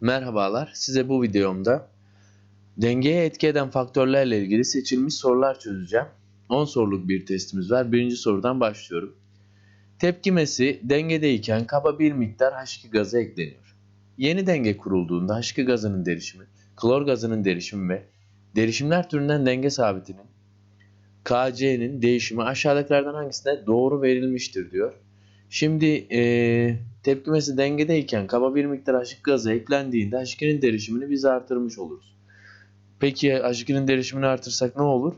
Merhabalar, size bu videomda dengeye etki eden faktörlerle ilgili seçilmiş sorular çözeceğim. 10 soruluk bir testimiz var. Birinci sorudan başlıyorum. Tepkimesi dengedeyken kaba bir miktar H2 gazı ekleniyor. Yeni denge kurulduğunda H2 gazının derişimi, klor gazının derişimi ve derişimler türünden denge sabitinin KC'nin değişimi aşağıdakilerden hangisine doğru verilmiştir diyor. Şimdi eee, tepkimesi dengedeyken kaba bir miktar H2 gazı eklendiğinde H2'nin derişimini biz artırmış oluruz. Peki H2'nin derişimini artırsak ne olur?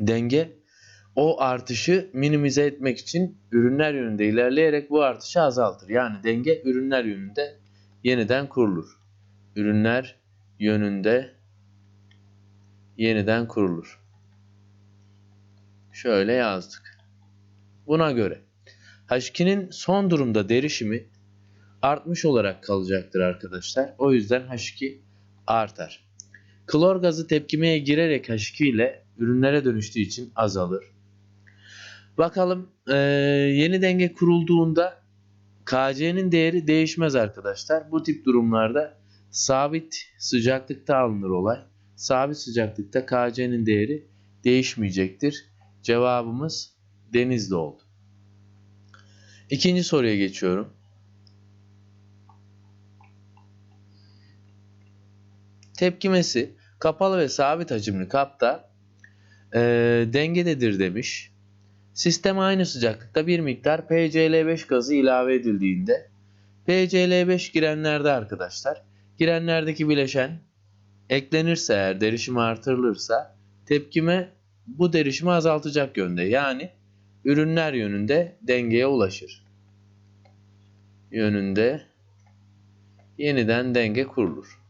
Denge o artışı minimize etmek için ürünler yönünde ilerleyerek bu artışı azaltır. Yani denge ürünler yönünde yeniden kurulur. Ürünler yönünde yeniden kurulur. Şöyle yazdık. Buna göre H2'nin son durumda derişimi artmış olarak kalacaktır arkadaşlar. O yüzden H2 artar. Klor gazı tepkimeye girerek H2 ile ürünlere dönüştüğü için azalır. Bakalım eee, yeni denge kurulduğunda KC'nin değeri değişmez arkadaşlar. Bu tip durumlarda sabit sıcaklıkta alınır olay. Sabit sıcaklıkta KC'nin değeri değişmeyecektir. Cevabımız Denizli oldu. İkinci soruya geçiyorum. Tepkimesi kapalı ve sabit hacimli kapta eee, dengededir demiş. Sisteme aynı sıcaklıkta bir miktar PCl5 gazı ilave edildiğinde PCl5 girenlerde arkadaşlar girenlerdeki bileşen eklenirse eğer derişim artırılırsa tepkime bu derişimi azaltacak yönde yani ürünler yönünde dengeye ulaşır. Yönünde yeniden denge kurulur.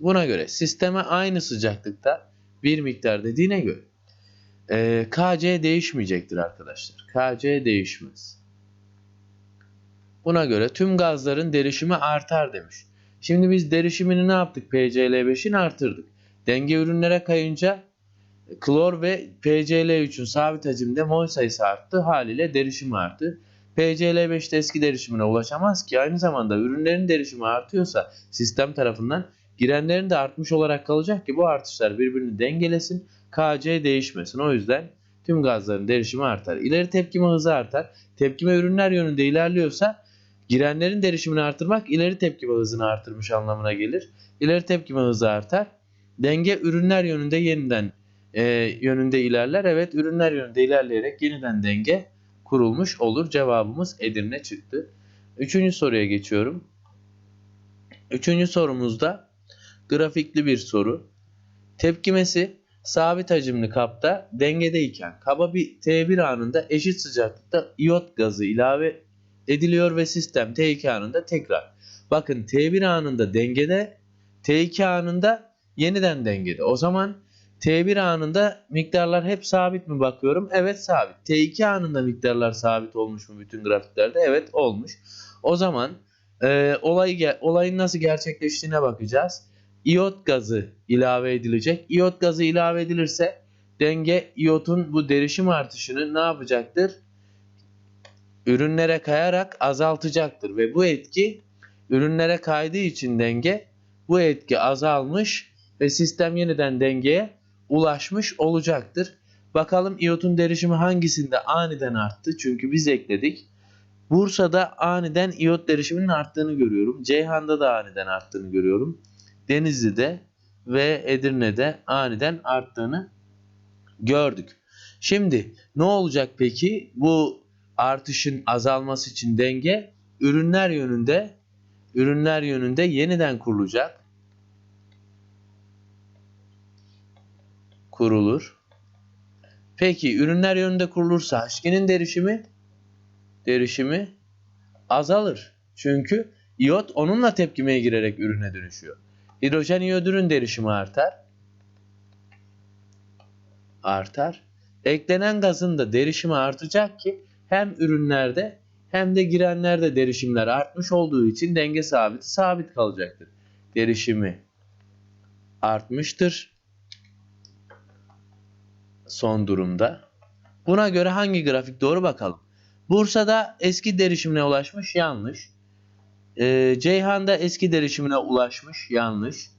Buna göre sisteme aynı sıcaklıkta bir miktar dediğine göre eee, KC değişmeyecektir arkadaşlar. KC değişmez. Buna göre tüm gazların derişimi artar demiş. Şimdi biz derişimini ne yaptık? PCl5'in artırdık. Denge ürünlere kayınca klor ve PCl3'ün sabit hacimde mol sayısı arttı. Haliyle derişimi arttı. PCl5 de eski derişimine ulaşamaz ki aynı zamanda ürünlerin derişimi artıyorsa sistem tarafından girenlerin de artmış olarak kalacak ki bu artışlar birbirini dengelesin. KC değişmesin. O yüzden tüm gazların derişimi artar. İleri tepkime hızı artar. Tepkime ürünler yönünde ilerliyorsa girenlerin derişimini artırmak ileri tepkime hızını artırmış anlamına gelir. İleri tepkime hızı artar. Denge ürünler yönünde yeniden e, yönünde ilerler. Evet ürünler yönünde ilerleyerek yeniden denge kurulmuş olur. Cevabımız Edirne çıktı. Üçüncü soruya geçiyorum. Üçüncü sorumuzda grafikli bir soru. Tepkimesi sabit hacimli kapta dengedeyken kaba bir T1 anında eşit sıcaklıkta iot gazı ilave ediliyor ve sistem T2 anında tekrar. Bakın T1 anında dengede, T2 anında yeniden dengede. O zaman T1 anında miktarlar hep sabit mi bakıyorum? Evet sabit. T2 anında miktarlar sabit olmuş mu bütün grafiklerde? Evet olmuş. O zaman e, olayı ge- olayın nasıl gerçekleştiğine bakacağız. İyot gazı ilave edilecek. İyot gazı ilave edilirse denge iyotun bu derişim artışını ne yapacaktır? Ürünlere kayarak azaltacaktır ve bu etki ürünlere kaydığı için denge bu etki azalmış ve sistem yeniden dengeye ulaşmış olacaktır. Bakalım iyotun derişimi hangisinde aniden arttı? Çünkü biz ekledik. Bursa'da aniden iyot derişiminin arttığını görüyorum. Ceyhan'da da aniden arttığını görüyorum. Denizli'de ve Edirne'de aniden arttığını gördük. Şimdi ne olacak peki? Bu artışın azalması için denge ürünler yönünde ürünler yönünde yeniden kurulacak. Kurulur. Peki ürünler yönünde kurulursa H2'nin derişimi derişimi azalır. Çünkü iyot onunla tepkimeye girerek ürüne dönüşüyor. Hidrojen iyodürün derişimi artar. Artar. Eklenen gazın da derişimi artacak ki hem ürünlerde hem de girenlerde derişimler artmış olduğu için denge sabiti sabit kalacaktır. Derişimi artmıştır son durumda. Buna göre hangi grafik doğru bakalım. Bursa'da eski derişimine ulaşmış yanlış. Ee, Ceyhan'da eski derişimine ulaşmış yanlış.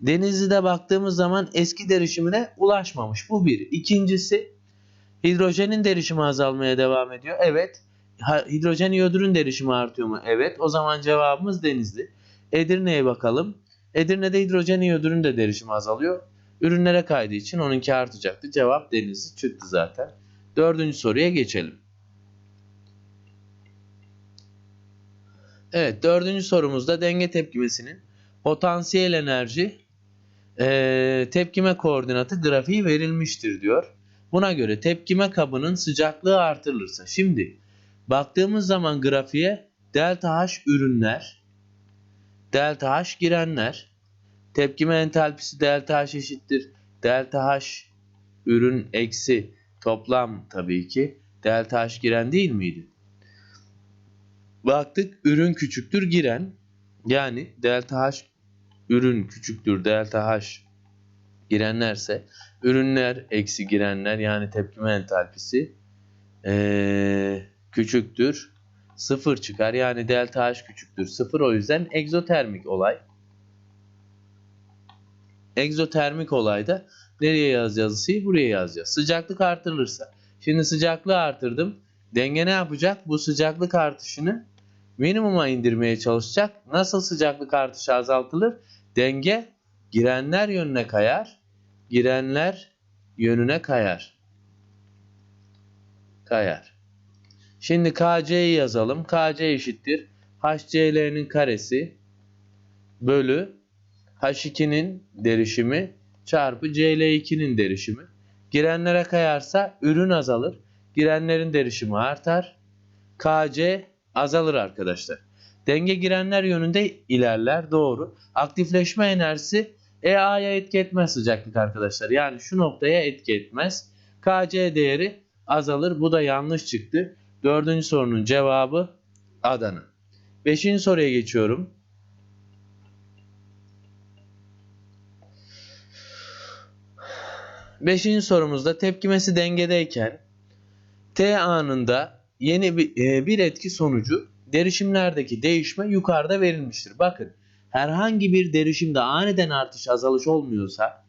Denizli'de baktığımız zaman eski derişimine ulaşmamış. Bu bir. İkincisi hidrojenin derişimi azalmaya devam ediyor. Evet. Hidrojen iyodürün derişimi artıyor mu? Evet. O zaman cevabımız Denizli. Edirne'ye bakalım. Edirne'de hidrojen iyodürün de derişimi azalıyor. Ürünlere kaydığı için onunki artacaktı. Cevap Denizli çıktı zaten. Dördüncü soruya geçelim. Evet dördüncü sorumuzda denge tepkimesinin potansiyel enerji eee, tepkime koordinatı grafiği verilmiştir diyor. Buna göre tepkime kabının sıcaklığı artırılırsa. Şimdi baktığımız zaman grafiğe delta H ürünler, delta H girenler, tepkime entalpisi delta H eşittir. Delta H ürün eksi toplam tabii ki delta H giren değil miydi? Baktık ürün küçüktür giren yani delta H ürün küçüktür delta H girenlerse ürünler eksi girenler yani tepkime entalpisi eee, küçüktür sıfır çıkar yani delta H küçüktür sıfır o yüzden egzotermik olay. Egzotermik olayda nereye yazacağız ısıyı? Buraya yazacağız. Sıcaklık artırılırsa. Şimdi sıcaklığı artırdım. Denge ne yapacak? Bu sıcaklık artışını minimuma indirmeye çalışacak. Nasıl sıcaklık artışı azaltılır? Denge girenler yönüne kayar. Girenler yönüne kayar. Kayar. Şimdi KC'yi yazalım. KC eşittir. HCL'nin karesi bölü H2'nin derişimi çarpı CL2'nin derişimi. Girenlere kayarsa ürün azalır. Girenlerin derişimi artar. KC azalır arkadaşlar. Denge girenler yönünde ilerler doğru. Aktifleşme enerjisi EA'ya etki etmez sıcaklık arkadaşlar. Yani şu noktaya etki etmez. KC değeri azalır. Bu da yanlış çıktı. Dördüncü sorunun cevabı Adana. Beşinci soruya geçiyorum. Beşinci sorumuzda tepkimesi dengedeyken T anında yeni bir, e, bir etki sonucu derişimlerdeki değişme yukarıda verilmiştir. Bakın herhangi bir derişimde aniden artış azalış olmuyorsa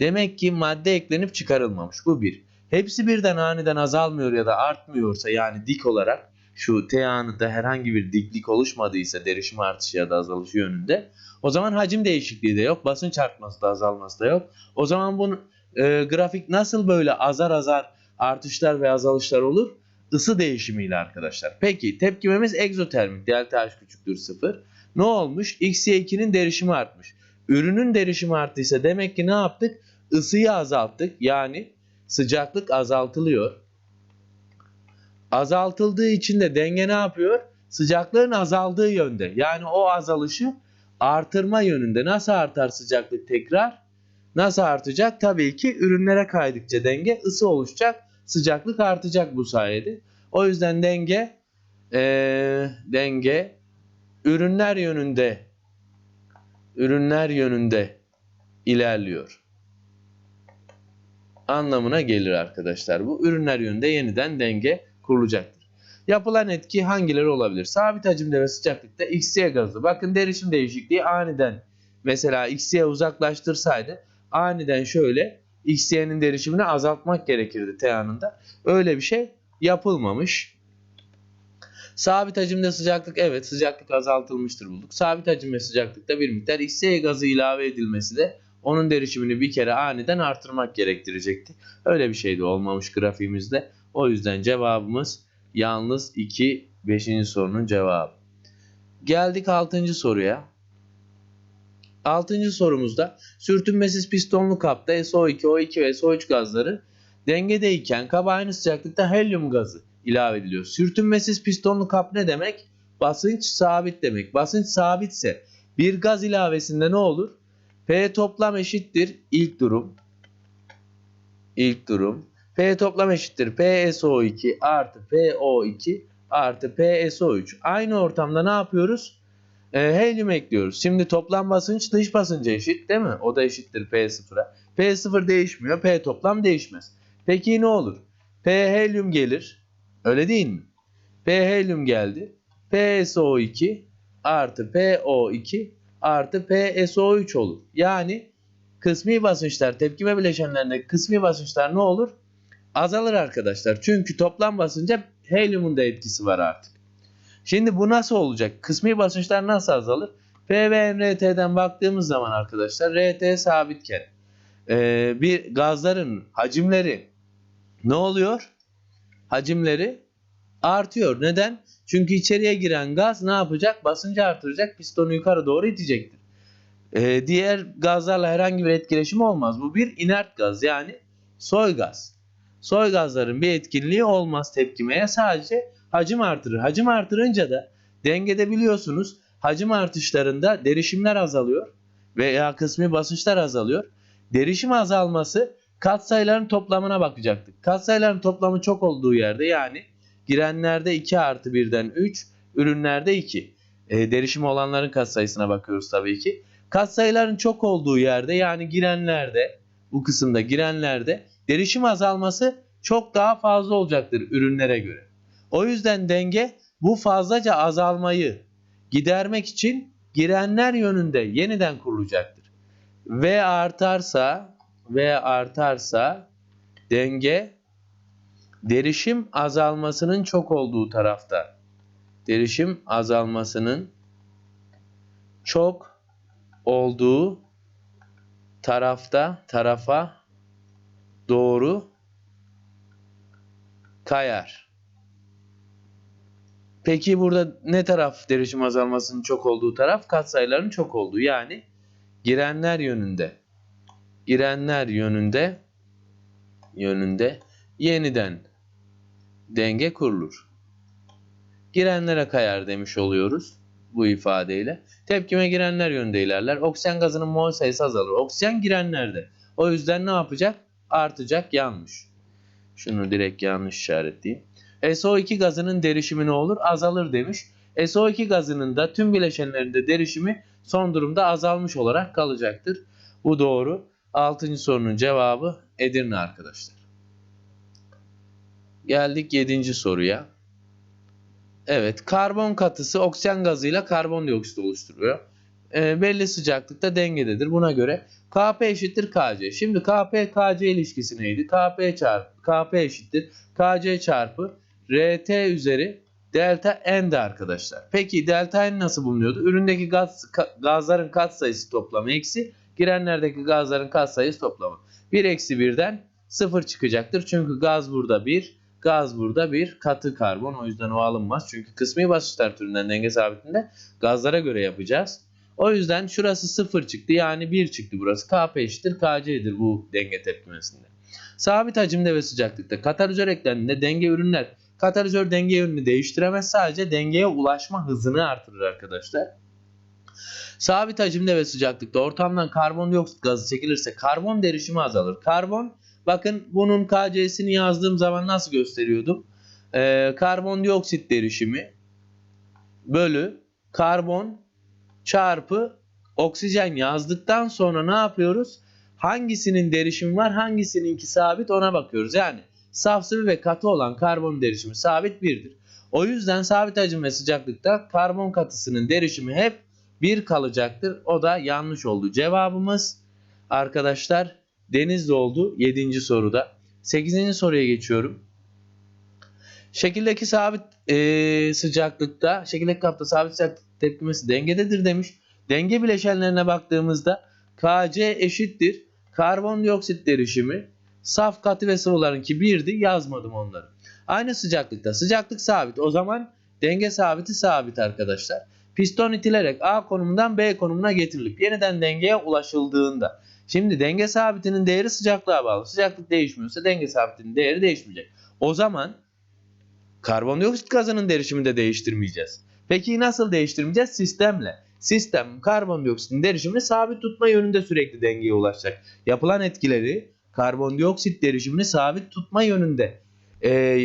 demek ki madde eklenip çıkarılmamış. Bu bir. Hepsi birden aniden azalmıyor ya da artmıyorsa yani dik olarak şu T anında herhangi bir diklik oluşmadıysa derişim artışı ya da azalışı yönünde o zaman hacim değişikliği de yok. Basınç artması da azalması da yok. O zaman bunu e, grafik nasıl böyle azar azar artışlar ve azalışlar olur? Isı değişimiyle arkadaşlar. Peki tepkimemiz egzotermik. Delta H küçüktür 0. Ne olmuş? XY2'nin derişimi artmış. Ürünün derişimi arttıysa demek ki ne yaptık? Isıyı azalttık. Yani sıcaklık azaltılıyor. Azaltıldığı için de denge ne yapıyor? Sıcaklığın azaldığı yönde. Yani o azalışı artırma yönünde. Nasıl artar sıcaklık tekrar? Nasıl artacak? Tabii ki ürünlere kaydıkça denge ısı oluşacak. Sıcaklık artacak bu sayede. O yüzden denge eee, denge ürünler yönünde ürünler yönünde ilerliyor. Anlamına gelir arkadaşlar. Bu ürünler yönünde yeniden denge kurulacaktır. Yapılan etki hangileri olabilir? Sabit hacimde ve sıcaklıkta XY gazı. Bakın derişim değişikliği aniden mesela XY uzaklaştırsaydı aniden şöyle XY'nin derişimini azaltmak gerekirdi T anında. Öyle bir şey yapılmamış. Sabit hacimde sıcaklık evet sıcaklık azaltılmıştır bulduk. Sabit hacim ve sıcaklıkta bir miktar XY gazı ilave edilmesi de onun derişimini bir kere aniden artırmak gerektirecekti. Öyle bir şey de olmamış grafiğimizde. O yüzden cevabımız yalnız 2 5. sorunun cevabı. Geldik 6. soruya. 6. sorumuzda sürtünmesiz pistonlu kapta SO2, O2 ve SO3 gazları dengedeyken kaba aynı sıcaklıkta helyum gazı ilave ediliyor. Sürtünmesiz pistonlu kap ne demek? Basınç sabit demek. Basınç sabitse bir gaz ilavesinde ne olur? P toplam eşittir ilk durum. İlk durum. P toplam eşittir PSO2 artı PO2 artı PSO3. Aynı ortamda ne yapıyoruz? E, helyum ekliyoruz. Şimdi toplam basınç dış basınca eşit değil mi? O da eşittir P0'a. P0 değişmiyor. P toplam değişmez. Peki ne olur? P helyum gelir. Öyle değil mi? P helyum geldi. PSO2 artı PO2 artı PSO3 olur. Yani kısmi basınçlar tepkime bileşenlerindeki kısmi basınçlar ne olur? Azalır arkadaşlar. Çünkü toplam basınca helyumun da etkisi var artık. Şimdi bu nasıl olacak? Kısmi basınçlar nasıl azalır? P ve NRT'den baktığımız zaman arkadaşlar RT sabitken e, bir gazların hacimleri ne oluyor? Hacimleri artıyor. Neden? Çünkü içeriye giren gaz ne yapacak? Basıncı artıracak, pistonu yukarı doğru itecektir. E, diğer gazlarla herhangi bir etkileşim olmaz. Bu bir inert gaz yani soy gaz. Soy gazların bir etkinliği olmaz tepkimeye sadece hacim artırır. Hacim artırınca da dengede biliyorsunuz hacim artışlarında derişimler azalıyor veya kısmi basınçlar azalıyor. Derişim azalması katsayıların toplamına bakacaktık. Katsayıların toplamı çok olduğu yerde yani girenlerde 2 artı 1'den 3, ürünlerde 2. E, derişim olanların katsayısına bakıyoruz tabii ki. Katsayıların çok olduğu yerde yani girenlerde bu kısımda girenlerde derişim azalması çok daha fazla olacaktır ürünlere göre. O yüzden denge bu fazlaca azalmayı gidermek için girenler yönünde yeniden kurulacaktır. V artarsa V artarsa denge derişim azalmasının çok olduğu tarafta. Derişim azalmasının çok olduğu tarafta tarafa doğru kayar. Peki burada ne taraf derişim azalmasının çok olduğu taraf? Katsayıların çok olduğu. Yani girenler yönünde. Girenler yönünde yönünde yeniden denge kurulur. Girenlere kayar demiş oluyoruz bu ifadeyle. Tepkime girenler yönünde ilerler. Oksijen gazının mol sayısı azalır. Oksijen girenlerde. O yüzden ne yapacak? Artacak. Yanlış. Şunu direkt yanlış işaretleyeyim. SO2 gazının derişimi ne olur? Azalır demiş. SO2 gazının da tüm bileşenlerinde derişimi son durumda azalmış olarak kalacaktır. Bu doğru. 6. sorunun cevabı Edirne arkadaşlar. Geldik 7. soruya. Evet, karbon katısı oksijen gazıyla karbondioksit oluşturuyor. E, belli sıcaklıkta dengededir. Buna göre Kp eşittir Kc. Şimdi Kp Kc ilişkisi neydi? Kp çarpı Kp eşittir Kc çarpı RT üzeri delta N'di arkadaşlar. Peki delta N nasıl bulunuyordu? Üründeki gaz, gazların katsayısı toplamı eksi girenlerdeki gazların katsayısı toplamı. 1 eksi 1'den 0 çıkacaktır. Çünkü gaz burada 1, gaz burada 1, katı karbon. O yüzden o alınmaz. Çünkü kısmi basınçlar türünden denge sabitinde gazlara göre yapacağız. O yüzden şurası 0 çıktı. Yani 1 çıktı burası. Kp eşittir Kc'dir bu denge tepkimesinde. Sabit hacimde ve sıcaklıkta katalizör eklendiğinde denge ürünler katalizör denge yönünü değiştiremez. Sadece dengeye ulaşma hızını artırır arkadaşlar. Sabit hacimde ve sıcaklıkta ortamdan karbondioksit gazı çekilirse karbon derişimi azalır. Karbon bakın bunun KC'sini yazdığım zaman nasıl gösteriyordum? Ee, karbondioksit derişimi bölü karbon çarpı oksijen yazdıktan sonra ne yapıyoruz? Hangisinin derişimi var hangisininki sabit ona bakıyoruz. Yani saf sıvı ve katı olan karbon derişimi sabit 1'dir. O yüzden sabit hacim ve sıcaklıkta karbon katısının derişimi hep 1 kalacaktır. O da yanlış oldu. Cevabımız arkadaşlar Denizli oldu 7. soruda. 8. soruya geçiyorum. Şekildeki sabit e, sıcaklıkta, şekildeki kapta sabit sıcaklık tepkimesi dengededir demiş. Denge bileşenlerine baktığımızda Kc eşittir. Karbondioksit derişimi saf katı ve sıvılarınki 1'di. Yazmadım onları. Aynı sıcaklıkta. Sıcaklık sabit. O zaman denge sabiti sabit arkadaşlar. Piston itilerek A konumundan B konumuna getirilip yeniden dengeye ulaşıldığında. Şimdi denge sabitinin değeri sıcaklığa bağlı. Sıcaklık değişmiyorsa denge sabitinin değeri değişmeyecek. O zaman karbondioksit gazının derişimini de değiştirmeyeceğiz. Peki nasıl değiştirmeyeceğiz? Sistemle. Sistem karbondioksitin derişimini sabit tutma yönünde sürekli dengeye ulaşacak. Yapılan etkileri karbondioksit derişimini sabit tutma yönünde e,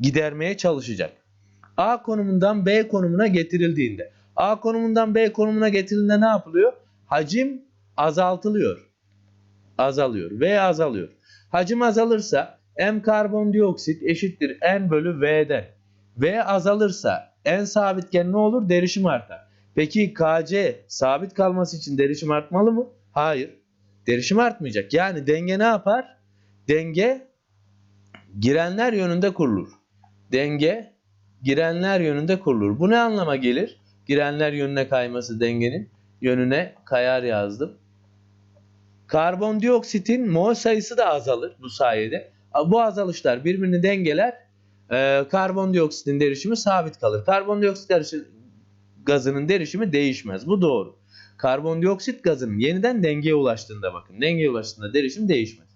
gidermeye çalışacak. A konumundan B konumuna getirildiğinde A konumundan B konumuna getirildiğinde ne yapılıyor? Hacim azaltılıyor. Azalıyor. V azalıyor. Hacim azalırsa M karbondioksit eşittir N bölü V'den. V azalırsa en sabitken ne olur? Derişim artar. Peki KC sabit kalması için derişim artmalı mı? Hayır. Derişim artmayacak. Yani denge ne yapar? Denge girenler yönünde kurulur. Denge girenler yönünde kurulur. Bu ne anlama gelir? Girenler yönüne kayması dengenin yönüne kayar yazdım. Karbondioksitin mol sayısı da azalır bu sayede. Bu azalışlar birbirini dengeler. Ee, karbondioksitin derişimi sabit kalır. Karbondioksit gazının derişimi değişmez. Bu doğru. Karbondioksit gazının yeniden dengeye ulaştığında bakın. Dengeye ulaştığında derişim değişmez.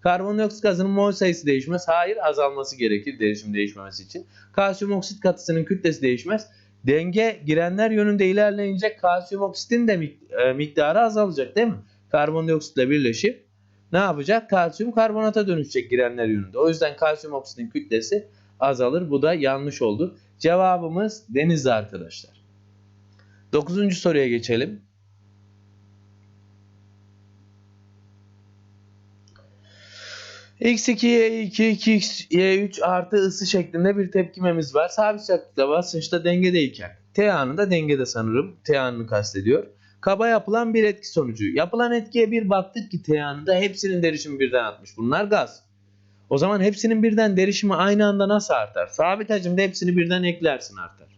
Karbondioksit gazının mol sayısı değişmez. Hayır azalması gerekir derişim değişmemesi için. Kalsiyum oksit katısının kütlesi değişmez. Denge girenler yönünde ilerleyince kalsiyum oksitin de e, miktarı azalacak değil mi? Karbondioksitle birleşip ne yapacak? Kalsiyum karbonata dönüşecek girenler yönünde. O yüzden kalsiyum oksitin kütlesi azalır. Bu da yanlış oldu. Cevabımız denizli arkadaşlar. Dokuzuncu soruya geçelim. X2, y2, 2x, y3 artı ısı şeklinde bir tepkimemiz var. Sabit sıcaklıkta basınçta dengedeyken. T anında dengede sanırım. T anını kastediyor. Kaba yapılan bir etki sonucu. Yapılan etkiye bir baktık ki T anında hepsinin derişimi birden artmış. Bunlar gaz. O zaman hepsinin birden derişimi aynı anda nasıl artar? Sabit hacimde hepsini birden eklersin artar.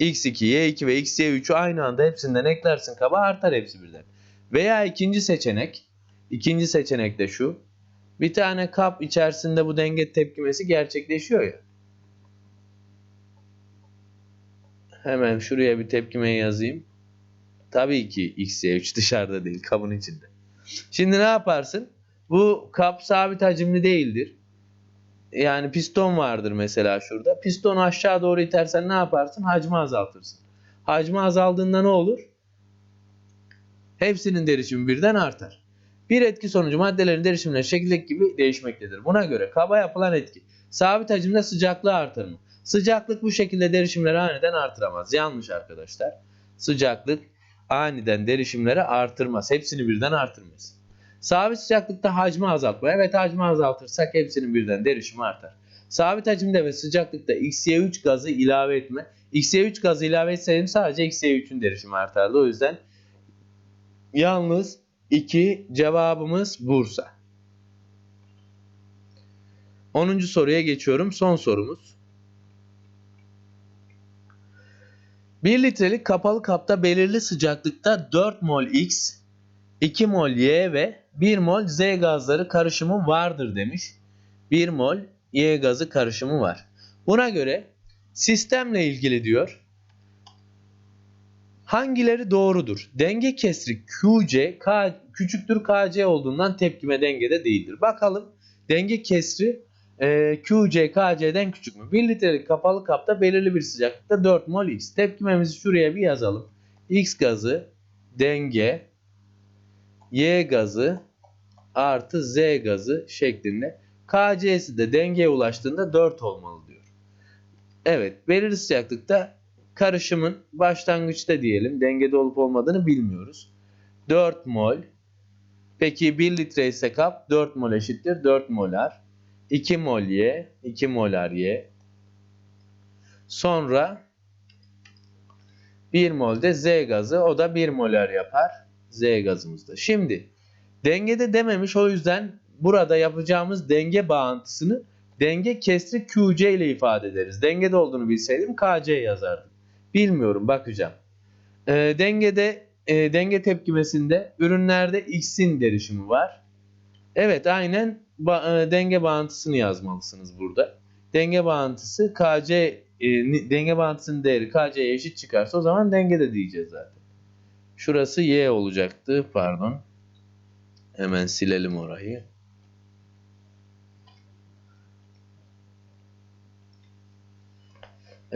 x2, y2 ve xy3'ü aynı anda hepsinden eklersin kaba artar hepsi birden. Veya ikinci seçenek, ikinci seçenek de şu. Bir tane kap içerisinde bu denge tepkimesi gerçekleşiyor ya. Hemen şuraya bir tepkimeyi yazayım. Tabii ki xy3 dışarıda değil kabın içinde. Şimdi ne yaparsın? Bu kap sabit hacimli değildir. Yani piston vardır mesela şurada. Pistonu aşağı doğru itersen ne yaparsın? Hacmi azaltırsın. Hacmi azaldığında ne olur? Hepsinin derişimi birden artar. Bir etki sonucu maddelerin derişimleri şekildeki gibi değişmektedir. Buna göre kaba yapılan etki sabit hacimde sıcaklığı artır mı? Sıcaklık bu şekilde derişimleri aniden artıramaz. Yanlış arkadaşlar. Sıcaklık aniden derişimleri artırmaz. Hepsini birden artırmaz. Sabit sıcaklıkta hacmi azaltma. Evet hacmi azaltırsak hepsinin birden derişimi artar. Sabit hacimde ve sıcaklıkta XY3 gazı ilave etme. XY3 gazı ilave etseydim sadece XY3'ün derişimi artardı. O yüzden yalnız 2 cevabımız Bursa. 10. soruya geçiyorum. Son sorumuz. 1 litrelik kapalı kapta belirli sıcaklıkta 4 mol X, 2 mol Y ve 1 mol Z gazları karışımı vardır demiş. 1 mol Y gazı karışımı var. Buna göre sistemle ilgili diyor. Hangileri doğrudur? Denge kesri QC K, küçüktür KC olduğundan tepkime dengede değildir. Bakalım denge kesri e, QC KC'den küçük mü? 1 litrelik kapalı kapta belirli bir sıcaklıkta 4 mol X. Tepkimemizi şuraya bir yazalım. X gazı denge Y gazı artı Z gazı şeklinde. KC'si de dengeye ulaştığında 4 olmalı diyor. Evet belirli sıcaklıkta karışımın başlangıçta diyelim dengede olup olmadığını bilmiyoruz. 4 mol. Peki 1 litre ise kap 4 mol eşittir 4 molar. 2 mol Y, 2 molar Y. Sonra 1 mol de Z gazı o da 1 molar yapar. Z gazımızda. Şimdi dengede dememiş o yüzden burada yapacağımız denge bağıntısını denge kesri QC ile ifade ederiz. Dengede olduğunu bilseydim KC yazardım. Bilmiyorum bakacağım. E, dengede e, denge tepkimesinde ürünlerde X'in derişimi var. Evet aynen ba- e, denge bağıntısını yazmalısınız burada. Denge bağıntısı KC e, denge bağıntısının değeri KC'ye eşit çıkarsa o zaman dengede diyeceğiz zaten. Şurası Y olacaktı pardon. Hemen silelim orayı.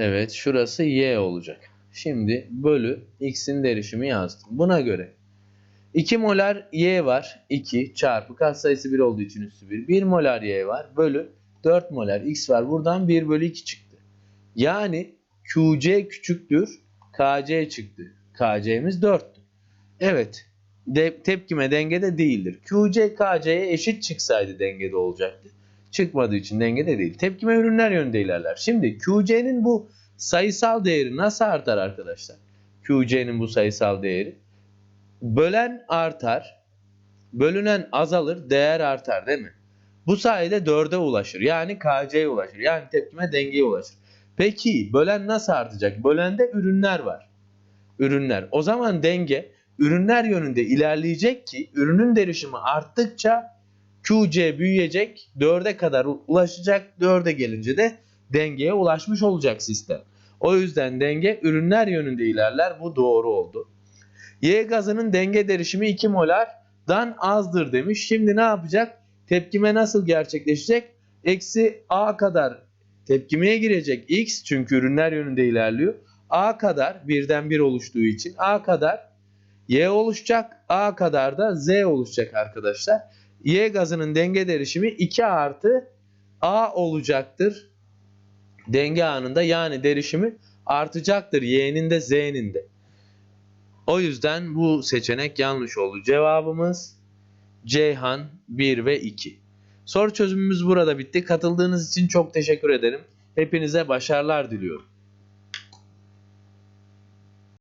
Evet şurası Y olacak. Şimdi bölü X'in derişimi yazdım. Buna göre 2 molar Y var. 2 çarpı katsayısı 1 olduğu için üstü 1. 1 molar Y var. Bölü 4 molar X var. Buradan 1 bölü 2 çıktı. Yani QC küçüktür. KC çıktı. KC'miz 4'tü. Evet. De, tepkime dengede değildir. QC KC'ye eşit çıksaydı dengede olacaktı. Çıkmadığı için dengede değil. Tepkime ürünler yönünde ilerler. Şimdi QC'nin bu sayısal değeri nasıl artar arkadaşlar? QC'nin bu sayısal değeri. Bölen artar. Bölünen azalır. Değer artar değil mi? Bu sayede 4'e ulaşır. Yani KC'ye ulaşır. Yani tepkime dengeye ulaşır. Peki bölen nasıl artacak? Bölende ürünler var. Ürünler. O zaman denge ürünler yönünde ilerleyecek ki ürünün derişimi arttıkça QC büyüyecek, 4'e kadar ulaşacak. 4'e gelince de dengeye ulaşmış olacak sistem. O yüzden denge ürünler yönünde ilerler. Bu doğru oldu. Y gazının denge derişimi 2 molardan azdır demiş. Şimdi ne yapacak? Tepkime nasıl gerçekleşecek? Eksi A kadar tepkimeye girecek X çünkü ürünler yönünde ilerliyor. A kadar birden bir oluştuğu için A kadar Y oluşacak. A kadar da Z oluşacak arkadaşlar. Y gazının denge derişimi 2 artı A olacaktır. Denge anında yani derişimi artacaktır. Y'nin de Z'nin de. O yüzden bu seçenek yanlış oldu. Cevabımız Ceyhan 1 ve 2. Soru çözümümüz burada bitti. Katıldığınız için çok teşekkür ederim. Hepinize başarılar diliyorum.